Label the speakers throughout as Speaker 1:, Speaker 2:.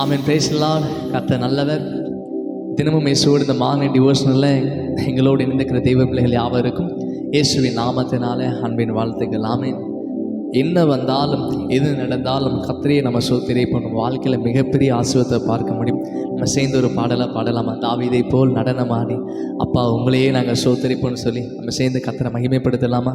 Speaker 1: ஆமீன். பேசலாம் கத்த நல்லவர். தினமும் இயேசுவோடு இந்த மார்னிங் டிவோஷனில் எங்களோடு இணைந்திருக்கிற தெய்வ பிள்ளைகள் யாவருக்கும் இயேசுவின் நாமத்தினால அன்பின் வாழ்த்துக்கள். ஆமீன். என்ன வந்தாலும் எது நடந்தாலும் கத்திரியை நம்ம சோத்திரை பண்ணும் வாழ்க்கையில் மிகப்பெரிய ஆசிரியத்தை பார்க்க முடியும். நம்ம சேர்ந்து ஒரு பாடலை பாடலாமா? தாவிதை போல் நடனமாடி. அப்பா உங்களையே நாங்கள் சோத்தரிப்போம்னு சொல்லி நம்ம சேர்ந்து கத்திரை மகிமைப்படுத்தலாமா?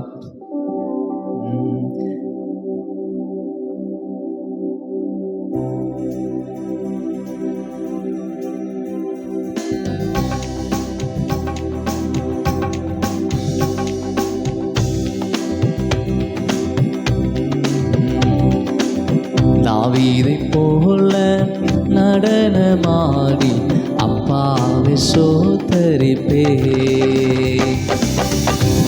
Speaker 1: உம். போல நடனமாடி அப்பாவை சோத்தரிப்பே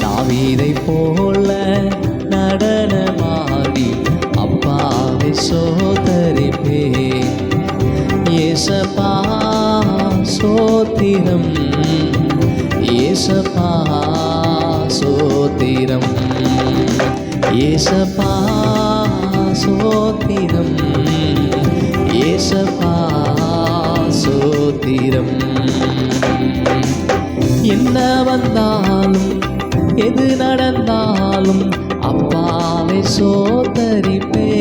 Speaker 1: தாவீதை போல நடனமாடி அப்பாவை சோதரிப்பே. ஏசப்பா சோத்திரம். ஏசப்பா சோத்திரம். ஏசப்பா சோத்திரம். ஏசப்பா சோத்திரம் என்ன வந்தாலும் எது நடந்தாலும் அப்பாவை சோதரிப்பே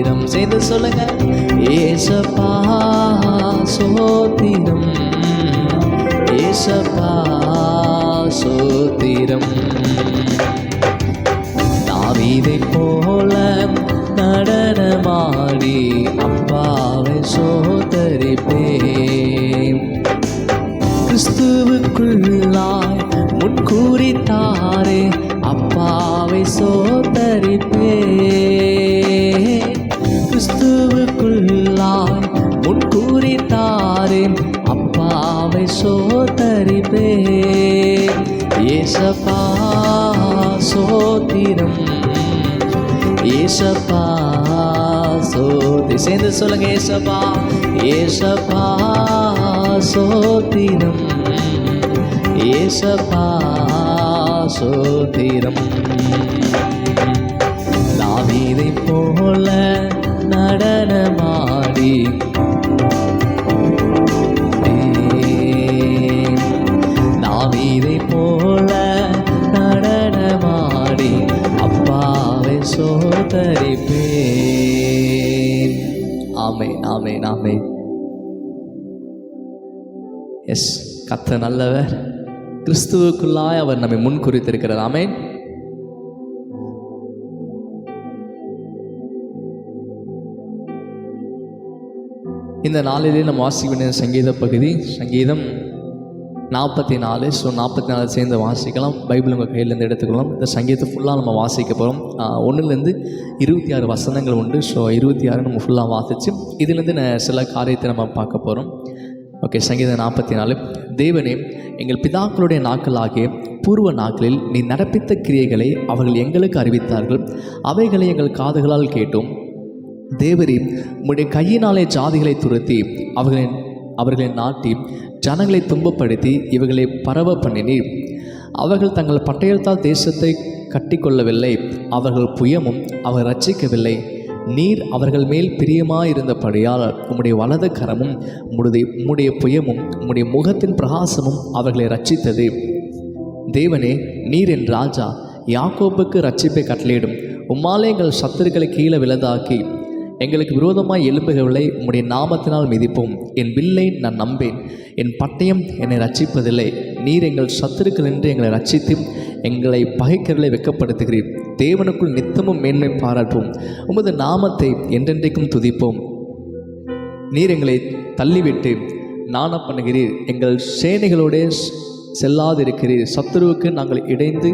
Speaker 1: சோத்திரம் செய்து சொல்லுங்க. ஏசப்பா சோத்திரம். ஏசப்பா சோத்திரம். நாவீதை போல நடனமாடி அப்பாவை சோதரிப்பேன். கிறிஸ்துவுக்குள்ளாய் முன்கூறித்தாரே அப்பாவை சோதரிப்பேன். ஏசப்பா சோத்திரம் ஏசப்பா சோதி சேர்ந்து சொல்லுங்க ஏசப்பா. ஏசப்பா சோத்திரம் ஏசப்பா சோத்திரம் தாவீதை போல நடனமாடி ஆமே ஆமே ஆமே எஸ் கத்த நல்லவர். கிறிஸ்துவுக்குள்ளாய் அவர் நம்மை முன் குறித்திருக்கிறார் இந்த நாளிலே நம்ம வாசிக்க வேண்டிய சங்கீத பகுதி சங்கீதம் நாற்பத்தி நாலு ஸோ நாற்பத்தி நாலு சேர்ந்து வாசிக்கலாம். பைபிள் உங்கள் கையிலேருந்து எடுத்துக்கலாம் இந்த சங்கீதத்தை ஃபுல்லாக நம்ம வாசிக்க போகிறோம் ஒன்றுலேருந்து இருபத்தி ஆறு வசனங்கள் உண்டு. ஸோ இருபத்தி ஆறு நம்ம ஃபுல்லாக வாசித்து இதுலேருந்து நான் சில காரியத்தை நம்ம பார்க்க போகிறோம் ஓகே சங்கீதம் நாற்பத்தி நாலு தேவனே எங்கள் பிதாக்களுடைய நாட்களாகிய பூர்வ நாட்களில் நீ நடப்பித்த கிரியைகளை அவர்கள் எங்களுக்கு அறிவித்தார்கள். அவைகளை எங்கள் காதுகளால் கேட்டோம். தேவரே உம்முடைய கையினாலே ஜாதிகளை துரத்தி அவர்களின் அவர்களை நாட்டி ஜனங்களை துன்பப்படுத்தி இவர்களை பரவ பண்ணினீர். அவர்கள் தங்கள் பட்டயத்தால் தேசத்தை கட்டிக்கொள்ளவில்லை. அவர்கள் புயமும் அவர் ரட்சிக்கவில்லை நீர் அவர்கள் மேல் பிரியமாயிருந்தபடியால் உம்முடைய வலது கரமும் உம்முடைய உம்முடைய புயமும் உம்முடைய முகத்தின் பிரகாசமும் அவர்களை ரட்சித்தது தேவனே நீர் என் ராஜா யாக்கோப்புக்கு ரட்சிப்பை கட்டளையிடும். உம்மாலே எங்கள் சத்துருக்களை கீழே விலதாக்கி எங்களுக்கு விரோதமாய் எழும்புகவில்லை உம்முடைய நாமத்தினால் மிதிப்போம். என் வில்லை நான் நம்பேன். என் பட்டயம் என்னை ரட்சிப்பதில்லை நீர் எங்கள் சத்துருக்கள் என்று எங்களை ரட்சித்து எங்களை பகைக்கர்களை வெக்கப்படுத்துகிறீர். தேவனுக்குள் நித்தமும் மேன்மை பாராட்டுவோம். உமது நாமத்தை என்றென்றைக்கும் துதிப்போம். நீர் எங்களை தள்ளிவிட்டு நாண பண்ணுகிறீர். எங்கள் சேனைகளோடே செல்லாதிருக்கிறீர். சத்துருவுக்கு நாங்கள் இடைந்து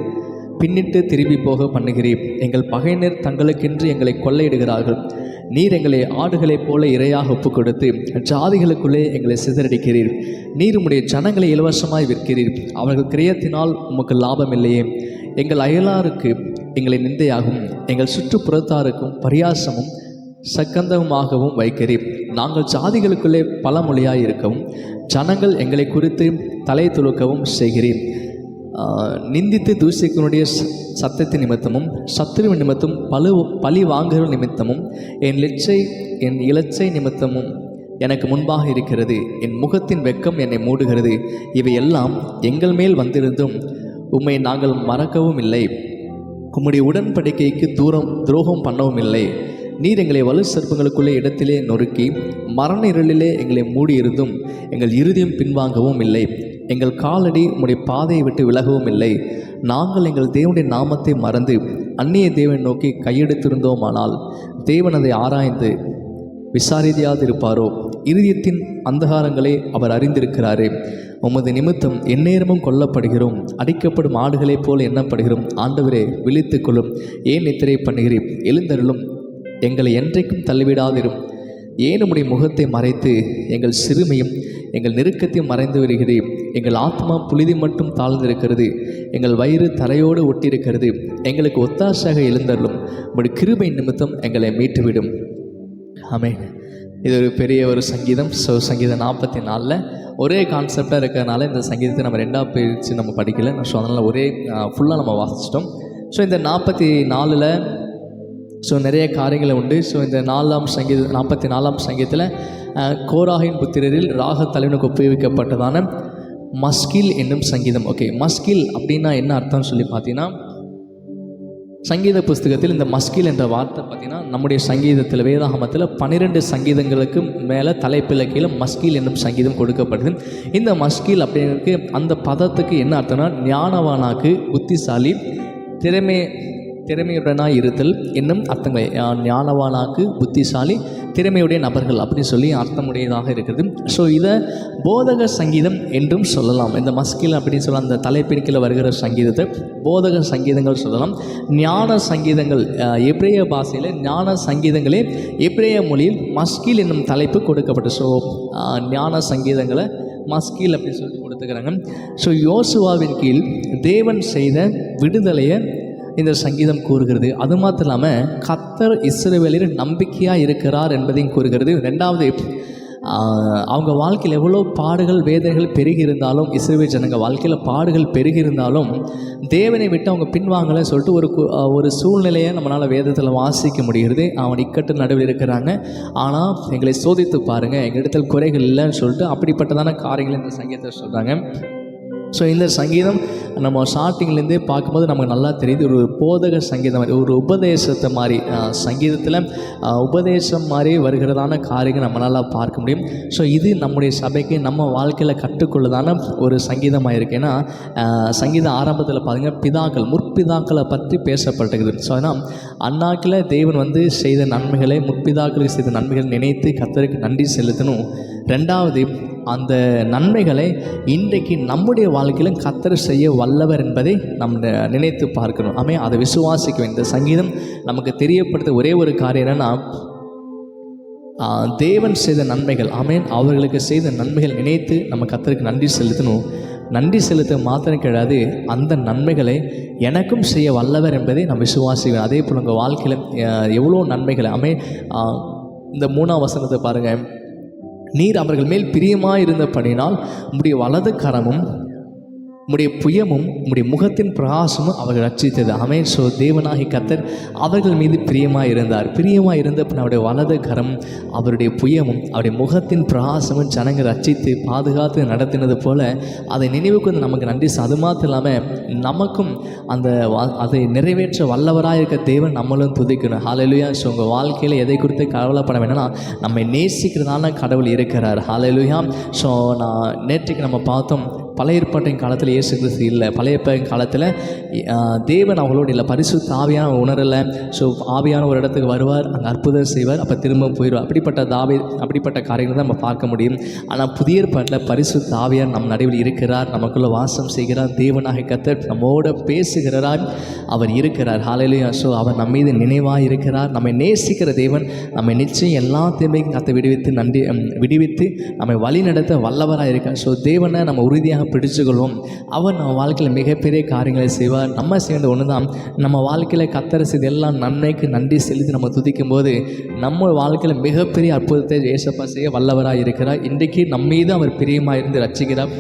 Speaker 1: பின்னிட்டு திரும்பி போக பண்ணுகிறீர் எங்கள் பகையினர் தங்களுக்கென்று எங்களை கொள்ளையிடுகிறார்கள். நீர் எங்களை ஆடுகளைப் போல இரையாக ஒப்புக் கொடுத்து ஜாதிகளுக்குள்ளே எங்களை சிதறடிக்கிறீர். நீர் உம்முடைய ஜனங்களை இலவசமாய் விற்கிறீர். அவர்கள் கிரியத்தினால் உமக்கு லாபம் இல்லையே எங்கள் அயலாருக்கு எங்களை நிந்தையாகும். எங்கள் சுற்றுப்புறத்தாருக்கும் பரியாசமும் சக்கந்தமாகவும் வைக்கிறீர். நாங்கள் ஜாதிகளுக்குள்ளே பல மொழியாய் இருக்கவும் ஜனங்கள் எங்களை குறித்து தலை துலுக்கவும் செய்கிறீர் நிந்தித்து தூசிக்கனுடைய சத்தத்தின் நிமித்தமும் சத்துருவின் நிமித்தம் பழு பழி வாங்குகிற நிமித்தமும் என் லெச்சை என் இலச்சை நிமித்தமும் எனக்கு முன்பாக இருக்கிறது. என் முகத்தின் வெக்கம் என்னை மூடுகிறது. இவையெல்லாம் எங்கள் மேல் வந்திருந்தும் உம்மை நாங்கள் மறக்கவும் இல்லை. உம்முடைய உடன்படிக்கைக்கு தூரம் துரோகம் பண்ணவும் இல்லை. நீர் எங்களை வலு சர்ப்பங்களுக்குள்ளே இடத்திலே நொறுக்கி மரண இருளிலே எங்களை மூடியிருந்தும் எங்கள் இறுதியும் பின்வாங்கவும் இல்லை. எங்கள் காலடி உம்முடைய பாதையை விட்டு விலகவும் இல்லை. நாங்கள் எங்கள் தேவனுடைய நாமத்தை மறந்து அந்நிய தேவனை நோக்கி கையெடுத்திருந்தோமானால் தேவன் அதை ஆராய்ந்து விசாரிதியாதிருப்பாரோ? இருதயத்தின் அந்தகாரங்களை அவர் அறிந்திருக்கிறாரே. உமது நிமித்தம் எந்நேரமும் கொல்லப்படுகிறோம். அடிக்கப்படும் ஆடுகளைப் போல் எண்ணப்படுகிறோம். ஆண்டவரே விழித்துக்கொள்ளும். ஏன் நித்திரை பண்ணுகிறேன் எழுந்தருளும். எங்களை என்றைக்கும் தள்ளிவிடாதிரும். ஏன் உம்முடைய முகத்தை மறைத்து எங்கள் சிறுமையும் எங்கள் நெருக்கத்தையும் மறைந்து வருகிறது எங்கள் ஆத்மா புழுதி மட்டும் தாழ்ந்திருக்கிறது. எங்கள் வயிறு தரையோடு ஒட்டியிருக்கிறது. எங்களுக்கு ஒத்தாசையாக எழுந்தருளும். உங்களுடைய கிருபை நிமித்தம் எங்களை மீட்டுவிடும். ஆமென். இது ஒரு பெரிய ஒரு சங்கீதம். ஸோ சங்கீதம் நாற்பத்தி நாலில் ஒரே கான்செப்டாக இருக்கிறதுனால இந்த சங்கீதத்தை நம்ம ரெண்டாக பிரித்து நம்ம படிக்கலை. ஸோ அதனால் ஒரே ஃபுல்லாக நம்ம வாசிச்சிட்டோம். ஸோ இந்த நாற்பத்தி நாலில் ஸோ நிறைய காரியங்கள் உண்டு. ஸோ இந்த நாலாம் சங்கீத நாற்பத்தி நாலாம் சங்கீதத்தில் கோராகின் புத்திரரில் ராக தலைவனுக்கு உபயோகிக்கப்பட்டதான மஸ்கில் என்னும் சங்கீதம். ஓகே மஸ்கில் அப்படின்னா என்ன அர்த்தம்னு சொல்லி பார்த்தீங்கன்னா சங்கீத புஸ்தகத்தில் இந்த மஸ்கில் என்ற வார்த்தை பார்த்தீங்கன்னா நம்முடைய சங்கீதத்தில் வேதாகமத்தில் பன்னிரெண்டு சங்கீதங்களுக்கு மேலே தலைப்பில் கீழே மஸ்கில் என்னும் சங்கீதம் கொடுக்கப்படுது. இந்த மஸ்கில் அப்படிங்கிறதுக்கு அந்த பதத்துக்கு என்ன அர்த்தம்னா ஞானவானாக்கு புத்திசாலி திறமை திறமையுடனாக இருத்தல் என்னும் அர்த்தங்களை ஞானவானாக்கு புத்திசாலி திறமையுடைய நபர்கள் அப்படின்னு சொல்லி அர்த்தமுடையதாக இருக்குது ஸோ இதை போதக சங்கீதம் என்றும் சொல்லலாம். இந்த மஸ்கில் அப்படின்னு சொல்ல அந்த தலைப்பின் வருகிற சங்கீதத்தை போதக சங்கீதங்கள் சொல்லலாம். ஞான சங்கீதங்கள் எப்ரேய பாஷையில் ஞான சங்கீதங்களே எப்ரேய மொழியில் மஸ்கில் என்னும் தலைப்பு கொடுக்கப்பட்டு ஸோ ஞான சங்கீதங்களை மஸ்கில் அப்படின்னு சொல்லி கொடுத்துக்கிறாங்க. ஸோ யோசுவாவின் கீழ் தேவன் செய்த விடுதலையை இந்த சங்கீதம் கூறுகிறது. அது மாத்திரம் இல்லாமல் கத்தர் இஸ்ரவேலில் நம்பிக்கையாக இருக்கிறார் என்பதையும் கூறுகிறது. ரெண்டாவது அவங்க வாழ்க்கையில் எவ்வளோ பாடுகள் வேதனைகள் பெருகி இருந்தாலும் இஸ்ரவேல் வாழ்க்கையில் பாடுகள் பெருகி இருந்தாலும் தேவனை விட்டு அவங்க பின்வாங்கலைன்னு சொல்லிட்டு ஒரு கு- ஒரு சூழ்நிலையை நம்மளால் வேதத்தில் வாசிக்க முடிகிறது. அவன் இக்கட்டு நடுவில் இருக்கிறாங்க. ஆனால் எங்களை சோதித்து பாருங்கள் எங்களிடத்தில் குறைகள் இல்லைன்னு சொல்லிட்டு அப்படிப்பட்டதான காரியங்களை இந்த சங்கீதத்தை சொல்கிறாங்க ஸோ இந்த சங்கீதம் நம்ம ஸ்டார்டிங்லேருந்தே பார்க்கும்போது நமக்கு நல்லா தெரியுது. ஒரு போதக சங்கீதம் மாதிரி ஒரு உபதேசத்தை மாதிரி சங்கீதத்தில் உபதேசம் மாதிரி வருகிறதான காரியங்கள் நம்மளால் பார்க்க முடியும். ஸோ இது நம்முடைய சபைக்கு நம்ம வாழ்க்கையில் கற்றுக்கொள்ளதான ஒரு சங்கீதமாக இருக்குது ஏன்னா சங்கீதம் ஆரம்பத்தில் பாருங்க பிதாக்கள் முற்பிதாக்களை பற்றி பேசப்பட்டிருக்குது. ஸோ அதனால் அண்ணாக்கில் தேவன் வந்து செய்த நன்மைகளை முற்பிதாக்களுக்கு செய்த நன்மைகளை நினைத்து கத்தருக்கு நன்றி செலுத்தணும். ரெண்டாவது அந்த நன்மைகளை இன்றைக்கு நம்முடைய வாழ்க்கையிலும் கத்தர் செய்ய வல்லவர் என்பதை நம்ம நினைத்து பார்க்கணும். ஆமே அதை விசுவாசிக்க வேண்டிய இந்த சங்கீதம் நமக்கு தெரியப்படுத்த ஒரே ஒரு காரியம் என்னென்னா தேவன் செய்த நன்மைகள் ஆமேன். அவர்களுக்கு செய்த நன்மைகள் நினைத்து நம்ம கத்தருக்கு நன்றி செலுத்தணும். நன்றி செலுத்த மாத்திரம் கிடையாது அந்த நன்மைகளை எனக்கும் செய்ய வல்லவர் என்பதை நம்ம விசுவாசிக்கணும் அதே போல் உங்கள் வாழ்க்கையில் எவ்வளோ நன்மைகளை அமே இந்த மூணாம் வசனத்தை பாருங்கள் நீர் அவர்கள் மேல் பிரியமாயிருந்தபடினால் உம்முடைய வலது கரமும் உம்முடைய புயமும் உம்முடைய முகத்தின் பிரகாசமும் அவர்கள் ரட்சித்தது அமே ஸோ தேவனாகி கத்தர் அவர்கள் மீது பிரியமாக இருந்தார். பிரியமாக இருந்த அவருடைய வலது கரம் அவருடைய புயமும் அவருடைய முகத்தின் பிரகாசமும் ஜனங்கள் ரட்சித்து பாதுகாத்து நடத்தினது போல அதை நினைவுக்கு வந்து நமக்கு நன்றி. அது மாத்திரம் இல்லாமல் நமக்கும் அந்த வா- அதை நிறைவேற்ற வல்லவராக இருக்க தேவன் நம்மளும் துதிக்கணும். ஹாலலுயா ஸோ உங்கள் வாழ்க்கையில் எதை குறித்து கவலைப்பட வேணும்னா நம்மை நேசிக்கிறதான கடவுள் இருக்கிறார். ஹாலலுயா ஸோ நான் நேற்றுக்கு நம்ம பார்த்தோம் பழைய ஏற்பாட்டின் காலத்தில் இயேசு கிறிஸ்து இல்லை. பழைய ஏற்பாட்டின் காலத்தில் தேவன் அவங்களோட இல்லை. பரிசு ஆவியான உணரலை. ஸோ ஆவியான ஒரு இடத்துக்கு வருவார் அங்கே அற்புதம் செய்வார் அப்போ திரும்ப போயிடுவார். அப்படிப்பட்ட தாவி அப்படிப்பட்ட காரியங்களை தான் நம்ம பார்க்க முடியும். ஆனால் புதிய ஏற்பாட்டில் பரிசு ஆவியார் நம் நடுவில் இருக்கிறார். நமக்குள்ளே வாசம் செய்கிறார். தேவனாக கத்தர் நம்மோட பேசுகிறார் அவர் இருக்கிறார். ஹாலையிலையும் ஸோ அவர் நம்ம மீது நினைவாக இருக்கிறார். நம்மை நேசிக்கிற தேவன் நம்மை நிச்சயம் எல்லா தீமைக்கும் கத்தை விடுவித்து நன்றி விடுவித்து நம்மை வழி நடத்த வல்லவராக இருக்கார். ஸோ தேவனை நம்ம உறுதியாக பிடிச்சுக்கொள்வோம். அவர் நம்ம வாழ்க்கையில் மிகப்பெரிய காரியங்களை செய்வார். நம்ம செய்ய ஒன்று தான் நம்ம வாழ்க்கையில் கத்தரசு இதெல்லாம் எல்லாம் நன்மைக்கு நன்றி செலுத்தி நம்ம துதிக்கும் போது நம்ம வாழ்க்கையில் மிகப்பெரிய அற்புதத்தை ஏசப்பா செய்ய வல்லவராக இருக்கிறார் இன்றைக்கு நம்ம மீது அவர் பிரியமாக இருந்து ரசிக்கிறார்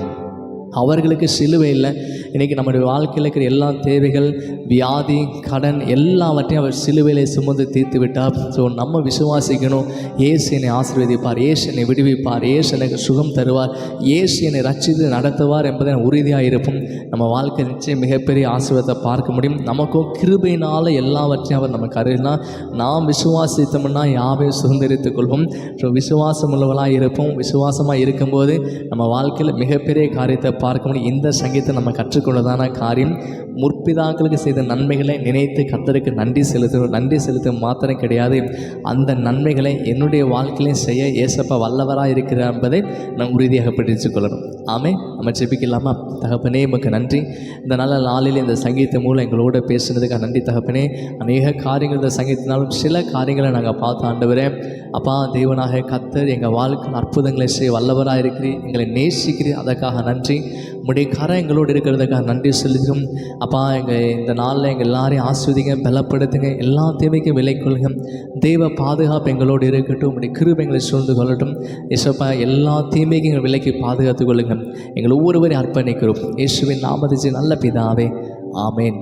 Speaker 1: அவர்களுக்கு சிலுவை இல்லை. இன்றைக்கி நம்முடைய வாழ்க்கையில் இருக்கிற எல்லா தேவைகள் வியாதி கடன் எல்லாவற்றையும் அவர் சிலுவையிலே சுமந்து தீர்த்து விட்டார். ஸோ நம்ம விசுவாசிக்கணும். ஏசு என்னை ஆசீர்வதிப்பார். ஏசு என்னை விடுவிப்பார். ஏசு எனக்கு சுகம் தருவார். ஏசு என்னை ரச்சித்து நடத்துவார் என்பதை உறுதியாக இருப்போம். நம்ம வாழ்க்கை நிச்சயம் மிகப்பெரிய ஆசீர்வாதத்தை பார்க்க முடியும். நமக்கும் கிருபையினால் எல்லாவற்றையும் அவர் நமக்கு அருகினா நாம் விசுவாசித்தோம்னா யாவையும் சுதந்திரித்துக் கொள்வோம். ஸோ விசுவாசம் உள்ளவளாக இருப்போம். விசுவாசமாக இருக்கும்போது நம்ம வாழ்க்கையில் மிகப்பெரிய காரியத்தை பார்க்க முடியும். இந்த சங்கீதத்தை நம்ம கற்றுக்கொண்டதான காரியம் முற்பிதாக்களுக்கு செய்த நன்மைகளை நினைத்து கத்தருக்கு நன்றி செலுத்தணும் நன்றி செலுத்த மாத்திரம் கிடையாது. அந்த நன்மைகளை என்னுடைய வாழ்க்கையிலையும் செய்ய ஏசப்பா வல்லவராக இருக்கிறார் என்பதை நான் உறுதியாக பிடித்து கொள்ளணும். ஆமே நம்ம ஜெபிக்கலாமா? தகப்பனே உமக்கு நன்றி. இந்த நல்ல நாளில் இந்த சங்கீதம் மூலம் எங்களோட பேசுனதுக்காக நன்றி தகப்பனே. அநேக காரியங்கள் இந்த சங்கீதத்தினாலும் சில காரியங்களை நாங்கள் பார்த்து ஆண்டவரே அப்பா தெய்வனாக கத்தர் எங்கள் வாழ்க்கையில் அற்புதங்களை செய்ய வல்லவராக இருக்கிறீர் எங்களை நேசிக்கிறீர். அதற்காக நன்றி. உங்களுடைய கரம் எங்களோடு இருக்கிறதுக்காக நன்றி செலுத்தும் அப்பா எங்கள் இந்த நாளில் எங்கள் எல்லாரையும் ஆஸ்வதிங்க பலப்படுத்துங்க எல்லா தேவைக்கும் விலை கொள்ளுங்க. தெய்வ பாதுகாப்பு எங்களோடு இருக்கட்டும் உங்களுடைய கிருபை எங்களை சூழ்ந்து கொள்ளட்டும். இசப்பா எல்லா தீமைக்கும் எங்கள் விலைக்கு பாதுகாத்து கொள்ளுங்க. எங்கள் ஒவ்வொருவரையும் அர்ப்பணிக்கிறோம். இயேசுவின் நாமதிச்சு நல்ல பிதாவே ஆமேன்.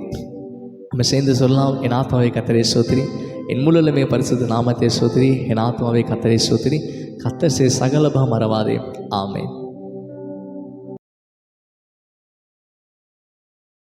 Speaker 1: நம்ம சேர்ந்து சொல்லலாம் என் ஆத்மாவை கத்தரை சோத்திரி. என் முழுலமே பரிசுத்த நாமத்தை சோத்திரி. என் ஆத்மாவை கத்தரை சோத்திரி. கத்தர் சே சகலபா மறவாதே. ஆமேன்.